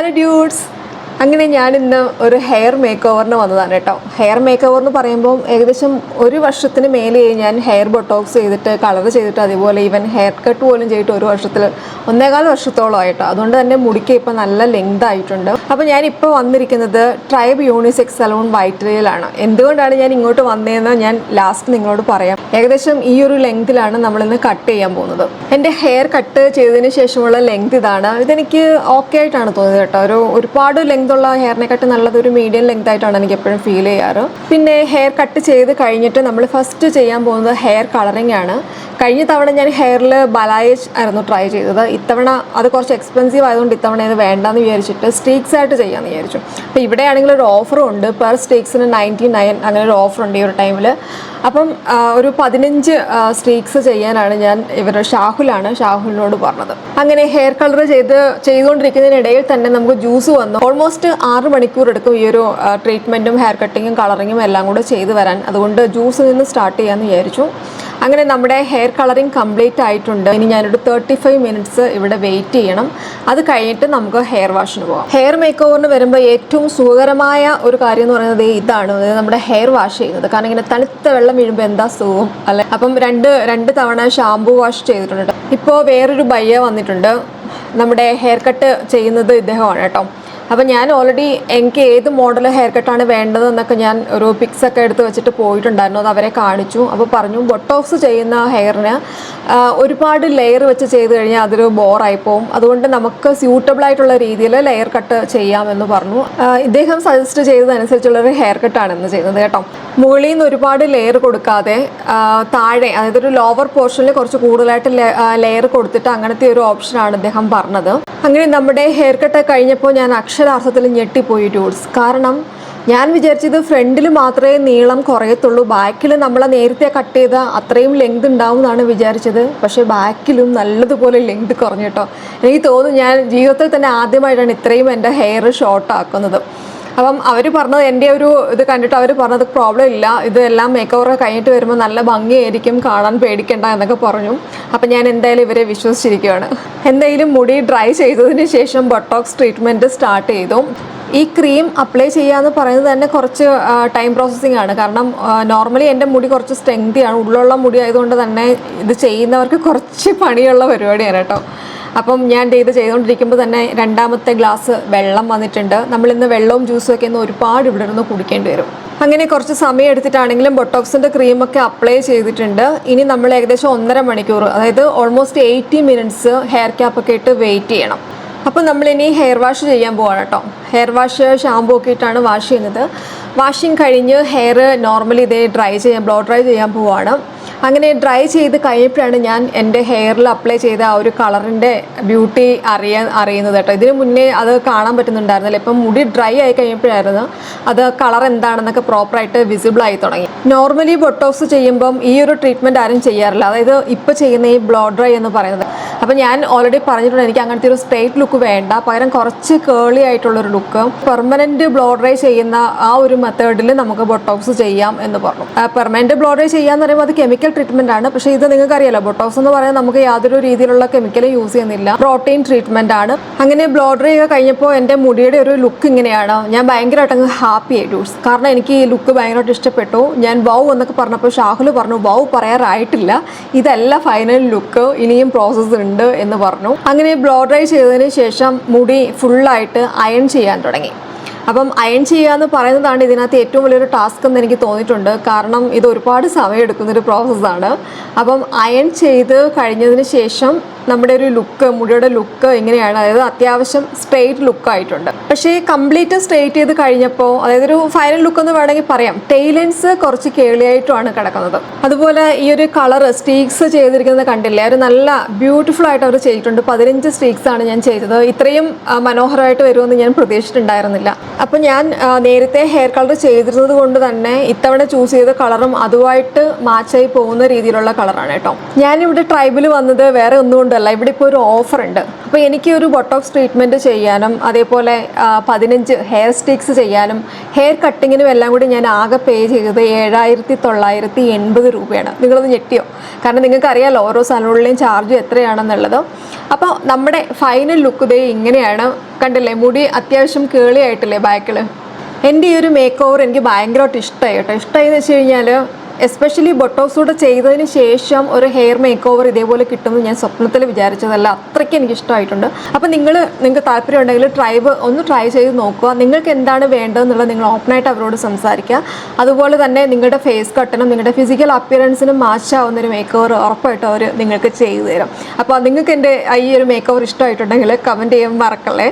Hello dudes അങ്ങനെ ഞാൻ ഇന്ന് ഒരു ഹെയർ മേക്ക് ഓവറിന് വന്നതാണ് കേട്ടോ. ഹെയർ മേക്ക് ഓവർ എന്ന് പറയുമ്പോൾ ഏകദേശം ഒരു വർഷത്തിന് മേലെ ഞാൻ ഹെയർ ബൊട്ടോക്സ് ചെയ്തിട്ട് കളർ ചെയ്തിട്ട് അതുപോലെ ഈവൻ ഹെയർ കട്ട് പോലും ചെയ്തിട്ട് ഒരു വർഷത്തിൽ ഒന്നേകാൽ വർഷത്തോളമായിട്ടോ അതുകൊണ്ട് തന്നെ മുടിക്ക് ഇപ്പം നല്ല ലെങ്ത് ആയിട്ടുണ്ട്. അപ്പോൾ ഞാൻ ഇപ്പോൾ വന്നിരിക്കുന്നത് ട്രൈബ് യൂണിസെക്സ് സലൂൺ വൈറ്റിലയിലാണ്. എന്തുകൊണ്ടാണ് ഞാൻ ഇങ്ങോട്ട് വന്നതെന്ന് ഞാൻ ലാസ്റ്റ് നിങ്ങളോട് പറയാം. ഏകദേശം ഈ ഒരു ലെങ്തിലാണ് നമ്മളിന്ന് കട്ട് ചെയ്യാൻ പോകുന്നത്. എന്റെ ഹെയർ കട്ട് ചെയ്തതിന് ശേഷമുള്ള ലെങ്ത് ഇതാണ്. ഇതെനിക്ക് ഓക്കെ ആയിട്ടാണ് തോന്നിയത് കേട്ടോ. ഒരു ഒരുപാട് ലെങ്ത് ഉള്ള ഹെയറിനെക്കാട്ട് നല്ലത് ഒരു മീഡിയം ലെങ്ത് ആയിട്ടാണ് എനിക്ക് എപ്പോഴും ഫീൽ ചെയ്യാറ്. പിന്നെ ഹെയർ കട്ട് ചെയ്ത് കഴിഞ്ഞിട്ട് നമ്മൾ ഫസ്റ്റ് ചെയ്യാൻ പോകുന്നത് ഹെയർ കളറിംഗ് ആണ്. കഴിഞ്ഞ തവണ ഞാൻ ഹെയറിൽ ബലായേജ് ആയിരുന്നു ട്രൈ ചെയ്തത്. ഇത്തവണ അത് കുറച്ച് എക്സ്പെൻസീവ് ആയതുകൊണ്ട് ഇത്തവണ ഇത് വേണ്ടെന്ന് വിചാരിച്ചിട്ട് സ്ട്രീക്സ് ആയിട്ട് ചെയ്യാമെന്ന് വിചാരിച്ചു. അപ്പോൾ ഇവിടെയാണെങ്കിൽ ഒരു ഓഫറും ഉണ്ട്. പെർ സ്ട്രീക്സിന് നയന്റി നയൻ അങ്ങനെ ഒരു ഓഫർ ഉണ്ട് ഈ ഒരു ടൈമിൽ അപ്പം ഒരു പതിനഞ്ച് സ്ട്രീക്സ് ചെയ്യാനാണ് ഞാൻ ഇവരുടെ ഷാഹുലാണ് ഷാഹുലിനോട് പറഞ്ഞത്. അങ്ങനെ ഹെയർ കളർ ചെയ്ത് ചെയ്തുകൊണ്ടിരിക്കുന്നതിനിടയിൽ തന്നെ നമുക്ക് ജ്യൂസ് വന്നു. ഓൾമോസ്റ്റ് ആറ് മണിക്കൂർ എടുക്കും ഈ ഒരു ട്രീറ്റ്മെന്റും ഹെയർ കട്ടിങ്ങും കളറിങ്ങും എല്ലാം കൂടെ ചെയ്തു വരാൻ. അതുകൊണ്ട് ജ്യൂസിൽ നിന്ന് സ്റ്റാർട്ട് ചെയ്യാമെന്ന് വിചാരിച്ചു. അങ്ങനെ നമ്മുടെ ഹെയർ കളറിങ് കംപ്ലീറ്റ് ആയിട്ടുണ്ട്. ഇനി ഞാനൊരു തേർട്ടി ഫൈവ് മിനിറ്റ്സ് ഇവിടെ വെയിറ്റ് ചെയ്യണം. അത് കഴിഞ്ഞിട്ട് നമുക്ക് ഹെയർ വാഷിന് പോകാം ഹെയർ മേക്ക് ഓവറിന് വരുമ്പോൾ ഏറ്റവും സുഖകരമായ ഒരു കാര്യം എന്ന് പറയുന്നത് ഇതാണ്. നമ്മുടെ ഹെയർ വാഷ് ചെയ്യുന്നത്. കാരണം ഇങ്ങനെ തണുത്ത വെള്ളം വീഴുമ്പോൾ എന്താ സുഖം? അല്ലെ? അപ്പം രണ്ട് രണ്ട് തവണ ഷാംപൂ വാഷ് ചെയ്തിട്ടുണ്ട്. ഇപ്പോൾ വേറൊരു ബയ്യ വന്നിട്ടുണ്ട്. നമ്മുടെ ഹെയർ കട്ട് ചെയ്യുന്നത് ഇദ്ദേഹമാണ് കേട്ടോ. അപ്പം ഞാൻ ഓൾറെഡി എനിക്ക് ഏത് മോഡൽ ഹെയർ കട്ടാണ് വേണ്ടതെന്നൊക്കെ ഞാൻ ഒരു പിക്സ് ഒക്കെ എടുത്ത് വെച്ചിട്ട് പോയിട്ടുണ്ടായിരുന്നു. അത് അവരെ കാണിച്ചു. അപ്പോൾ പറഞ്ഞു ബൊട്ടോക്സ് ചെയ്യുന്ന ഹെയറിന് ഒരുപാട് ലെയർ വെച്ച് ചെയ്ത് കഴിഞ്ഞാൽ അതൊരു ബോറായി പോകും അതുകൊണ്ട് നമുക്ക് സ്യൂട്ടബിൾ ആയിട്ടുള്ള രീതിയിൽ ലെയർ കട്ട് ചെയ്യാമെന്ന് പറഞ്ഞു. ഇദ്ദേഹം സജസ്റ്റ് ചെയ്തതനുസരിച്ചുള്ള ഒരു ഹെയർ കട്ടാണ് ഇന്ന് ചെയ്യുന്നത് കേട്ടോ. മുകളിൽ നിന്ന് ഒരുപാട് ലെയർ കൊടുക്കാതെ താഴെ അതായത് ഒരു ലോവർ പോർഷനിൽ കുറച്ച് കൂടുതലായിട്ട് ലെയർ കൊടുത്തിട്ട് അങ്ങനത്തെ ഒരു ഓപ്ഷനാണ് അദ്ദേഹം പറഞ്ഞത്. അങ്ങനെ നമ്മുടെ ഹെയർ കട്ട് കഴിഞ്ഞപ്പോൾ ഞാൻ അക്ഷരാർത്ഥത്തിൽ ഞെട്ടിപ്പോയി ടൂൾസ് കാരണം ഞാൻ വിചാരിച്ചത് ഫ്രണ്ടിൽ മാത്രമേ നീളം കുറയത്തുള്ളൂ ബാക്കിൽ നമ്മൾ നേരത്തെ കട്ട് ചെയ്ത അത്രയും ലെങ്ത് ഉണ്ടാവും എന്നാണ് വിചാരിച്ചത്. പക്ഷേ ബാക്കിലും നല്ലതുപോലെ ലെങ്ത് കുറഞ്ഞു കേട്ടോ. എനിക്ക് തോന്നുന്നു ഞാൻ ജീവിതത്തിൽ തന്നെ ആദ്യമായിട്ടാണ് ഇത്രയും എന്റെ ഹെയർ ഷോർട്ട് ആക്കുന്നത്. അപ്പം അവർ പറഞ്ഞത് എന്റെ ഒരു ഇത് കണ്ടിട്ട് അവർ പറഞ്ഞത് പ്രോബ്ലം ഇല്ല. ഇതെല്ലാം മേക്ക് കഴിഞ്ഞിട്ട് വരുമ്പോൾ നല്ല ഭംഗിയായിരിക്കും കാണാൻ പേടിക്കണ്ട എന്നൊക്കെ പറഞ്ഞു. അപ്പം ഞാൻ എന്തായാലും ഇവരെ വിശ്വസിച്ചിരിക്കുകയാണ് എന്തായാലും മുടി ഡ്രൈ ചെയ്തതിന് ശേഷം ബൊട്ടോക്സ് ട്രീറ്റ്മെന്റ് സ്റ്റാർട്ട് ചെയ്തു. ഈ ക്രീം അപ്ലൈ ചെയ്യാന്ന് പറയുന്നത് തന്നെ കുറച്ച് ടൈം പ്രോസസ്സിംഗ് ആണ്. കാരണം നോർമലി എന്റെ മുടി കുറച്ച് സ്ട്രെങ്തിയാണ് ഉള്ളുള്ള മുടി ആയതുകൊണ്ട് തന്നെ ഇത് ചെയ്യുന്നവർക്ക് കുറച്ച് പണിയുള്ള പരിപാടിയാണ് കേട്ടോ. അപ്പം ഞാൻ ഇത് ചെയ്തുകൊണ്ടിരിക്കുമ്പോൾ തന്നെ രണ്ടാമത്തെ ഗ്ലാസ് വെള്ളം വന്നിട്ടുണ്ട്. നമ്മളിന്ന് വെള്ളവും ജ്യൂസും ഒക്കെ ഇന്ന് ഒരുപാട് ഇവിടെ ഇരുന്ന് കുടിക്കേണ്ടി വരും. അങ്ങനെ കുറച്ച് സമയം എടുത്തിട്ടാണെങ്കിലും ബൊട്ടോക്സിന്റെ ക്രീമൊക്കെ അപ്ലൈ ചെയ്തിട്ടുണ്ട്. ഇനി നമ്മൾ ഏകദേശം ഒന്നര മണിക്കൂർ അതായത് ഓൾമോസ്റ്റ് എയ്റ്റി മിനിറ്റ്സ് ഹെയർ ക്യാപ്പൊക്കെ ഇട്ട് വെയിറ്റ് ചെയ്യണം. അപ്പോൾ നമ്മളിനി ഹെയർ വാഷ് ചെയ്യാൻ പോവാണ് കേട്ടോ ഹെയർ വാഷ് ഷാമ്പൂ ഒക്കെ ഇട്ടാണ് വാഷ് ചെയ്യുന്നത്. വാഷിങ് കഴിഞ്ഞ് ഹെയർ നോർമലി ഇതേ ഡ്രൈ ചെയ്യാൻ ബ്ലോ ഡ്രൈ ചെയ്യാൻ പോവാണ്. അങ്ങനെ ഡ്രൈ ചെയ്ത് കഴിഞ്ഞപ്പോഴാണ് ഞാൻ എന്റെ ഹെയറിൽ അപ്ലൈ ചെയ്ത ആ ഒരു കളറിന്റെ ബ്യൂട്ടി അറിയാൻ അറിയുന്നത് കേട്ടോ ഇതിന് മുന്നേ അത് കാണാൻ പറ്റുന്നുണ്ടായിരുന്നില്ല. ഇപ്പം മുടി ഡ്രൈ ആയി കഴിഞ്ഞപ്പോഴായിരുന്നു അത് കളർ എന്താണെന്നൊക്കെ പ്രോപ്പറായിട്ട് വിസിബിൾ ആയി തുടങ്ങി. നോർമലി ബൊട്ടോക്സ് ചെയ്യുമ്പം ഈ ഒരു ട്രീറ്റ്മെന്റ് ആരും ചെയ്യാറില്ല. അതായത് ഇപ്പോൾ ചെയ്യുന്ന ഈ ബ്ലോ ഡ്രൈ എന്ന് പറയുന്നത്. അപ്പം ഞാൻ ഓൾറെഡി പറഞ്ഞിട്ടുണ്ട് എനിക്ക് അങ്ങനത്തെ ഒരു സ്ട്രേറ്റ് ലുക്ക് വേണ്ട. പകരം കുറച്ച് കേളി ആയിട്ടുള്ളൊരു ലുക്ക് പെർമനന്റ് ബ്ലോ ഡ്രൈ ചെയ്യുന്ന ആ ഒരു മെത്തേഡിൽ നമുക്ക് ബൊട്ടോക്സ് ചെയ്യാം എന്ന് പറഞ്ഞു. പെർമനന്റ് ബ്ലോ ഡ്രൈ ചെയ്യാന്ന് പറയുമ്പോൾ അത് കെമിക്കൽ ട്രീറ്റ്മെന്റ് ആണ്. പക്ഷേ ഇത് നിങ്ങൾക്ക് അറിയാലോ ബൊട്ടോക്സ് എന്ന് പറയുന്നത് നമുക്ക് യാതൊരു രീതിയിലുള്ള കെമിക്കലും യൂസ് ചെയ്യുന്നില്ല. പ്രോട്ടീൻ ട്രീറ്റ്മെന്റ് ആണ്. അങ്ങനെ ബ്ലോ ഡ്രൈ ഒക്കെ കഴിഞ്ഞപ്പോൾ എന്റെ മുടിയുടെ ഒരു ലുക്ക് ഇങ്ങനെയാണ്. ഞാൻ ഭയങ്കരമായിട്ട് അങ്ങ് ഹാപ്പി ആയിട്ടു കാരണം എനിക്ക് ഈ ലുക്ക് ഭയങ്കരമായിട്ട് ഇഷ്ടപ്പെട്ടു. ഞാൻ വൗ എന്നൊക്കെ പറഞ്ഞപ്പോൾ ഷാഹുൽ പറഞ്ഞു വൗ പറയാറായിട്ടില്ല. ഇതല്ല ഫൈനൽ ലുക്ക് ഇനിയും പ്രോസസ്സ് ഉണ്ട്. എന്ന് പറഞ്ഞു. അങ്ങനെ ബ്ലോ ഡ്രൈ ചെയ്തതിന് ശേഷം മുടി ഫുള്ളായിട്ട് അയൺ ചെയ്യാൻ തുടങ്ങി. അപ്പം അയൺ ചെയ്യുക എന്ന് പറയുന്നതാണ് ഇതിനകത്ത് ഏറ്റവും വലിയൊരു ടാസ്ക് എന്ന് എനിക്ക് തോന്നിയിട്ടുണ്ട്. കാരണം ഇത് ഒരുപാട് സമയം എടുക്കുന്നൊരു പ്രോസസ്സാണ് അപ്പം അയൺ ചെയ്ത് കഴിഞ്ഞതിന് ശേഷം നമ്മുടെ ഒരു ലുക്ക് മുടിയുടെ ലുക്ക് എങ്ങനെയാണ് അതായത് അത്യാവശ്യം സ്ട്രെയിറ്റ് ലുക്ക് ആയിട്ടുണ്ട്. പക്ഷേ കംപ്ലീറ്റ് സ്ട്രെയിറ്റ് ചെയ്ത് കഴിഞ്ഞപ്പോൾ അതായത് ഒരു ഫൈനൽ ലുക്ക് എന്ന് വേണമെങ്കിൽ പറയാം ടെയിലൻസ് കുറച്ച് കേളിയായിട്ടുമാണ് കിടക്കുന്നത്. അതുപോലെ ഈ ഒരു കളർ സ്ട്രീക്സ് ചെയ്തിരിക്കുന്നത് കണ്ടില്ലേ? ഒരു നല്ല ബ്യൂട്ടിഫുൾ ആയിട്ട് അവർ ചെയ്തിട്ടുണ്ട്. പതിനഞ്ച് സ്ട്രീക്സ് ആണ് ഞാൻ ചെയ്തത്. ഇത്രയും മനോഹരമായിട്ട് വരുമെന്ന് ഞാൻ പ്രതീക്ഷിച്ചിട്ടുണ്ടായിരുന്നില്ല. അപ്പം ഞാൻ നേരത്തെ ഹെയർ കളർ ചെയ്തിരുന്നത് കൊണ്ട് തന്നെ ഇത്തവണ ചൂസ് ചെയ്ത കളറും അതുമായിട്ട് മാച്ചായി പോകുന്ന രീതിയിലുള്ള കളറാണ് കേട്ടോ. ഞാനിവിടെ ട്രൈബിൽ വന്നത് വേറെ ഒന്നും കൊണ്ടല്ല ഇവിടെ ഇപ്പോൾ ഒരു ഓഫർ ഉണ്ട്. അപ്പോൾ എനിക്ക് ഒരു ബൊട്ടോക്സ് ട്രീറ്റ്മെന്റ് ചെയ്യാനും അതേപോലെ പതിനഞ്ച് ഹെയർ സ്റ്റിക്സ് ചെയ്യാനും ഹെയർ കട്ടിങ്ങിനും എല്ലാം കൂടി ഞാൻ ആകെ പേ ചെയ്തത് ഏഴായിരത്തി തൊള്ളായിരത്തി എൺപത് രൂപയാണ്. നിങ്ങളൊന്ന് ഞെട്ടിയോ? കാരണം നിങ്ങൾക്ക് അറിയാലോ ഓരോ സലൂണിലെയും ചാർജ് എത്രയാണെന്നുള്ളത്. അപ്പോൾ നമ്മുടെ ഫൈനൽ ലുക്ക് ദേ ഇങ്ങനെയാണ്. കണ്ടില്ലേ മുടി അത്യാവശ്യം കേളിയായിട്ടില്ലേ ബാക്കിൽ എന്റെ ഈ ഒരു മേക്ക് ഓവർ എനിക്ക് ഭയങ്കരമായിട്ട് ഇഷ്ടമായി കേട്ടോ. ഇഷ്ടമായി എന്ന് വെച്ച് കഴിഞ്ഞാൽ എസ്പെഷ്യലി ബൊട്ടോക്സ് കൂടെ ചെയ്തതിന് ശേഷം ഒരു ഹെയർ മേക്ക് ഓവർ ഇതേപോലെ കിട്ടുമെന്ന് ഞാൻ സ്വപ്നത്തിൽ വിചാരിച്ചതല്ല. അത്രയ്ക്ക് എനിക്ക് ഇഷ്ടമായിട്ടുണ്ട്. അപ്പോൾ നിങ്ങൾ നിങ്ങൾക്ക് താല്പര്യം ഉണ്ടെങ്കിൽ ട്രൈബ് ഒന്ന് ട്രൈ ചെയ്ത് നോക്കുക. നിങ്ങൾക്ക് എന്താണ് വേണ്ടതെന്നുള്ളത് നിങ്ങൾ ഓപ്പണായിട്ട് അവരോട് സംസാരിക്കുക. അതുപോലെ തന്നെ നിങ്ങളുടെ ഫേസ് കട്ടനും നിങ്ങളുടെ ഫിസിക്കൽ അപ്പിയറൻസിനും മാച്ചാവുന്ന ഒരു മേക്ക് ഓവർ ഉറപ്പായിട്ടും അവർ നിങ്ങൾക്ക് ചെയ്തു തരും. അപ്പോൾ നിങ്ങൾക്ക് എന്റെ ഈ ഒരു മേക്ക് ഓവർ ഇഷ്ടമായിട്ടുണ്ടെങ്കിൽ കമന്റ് ചെയ്യാൻ മറക്കല്ലേ?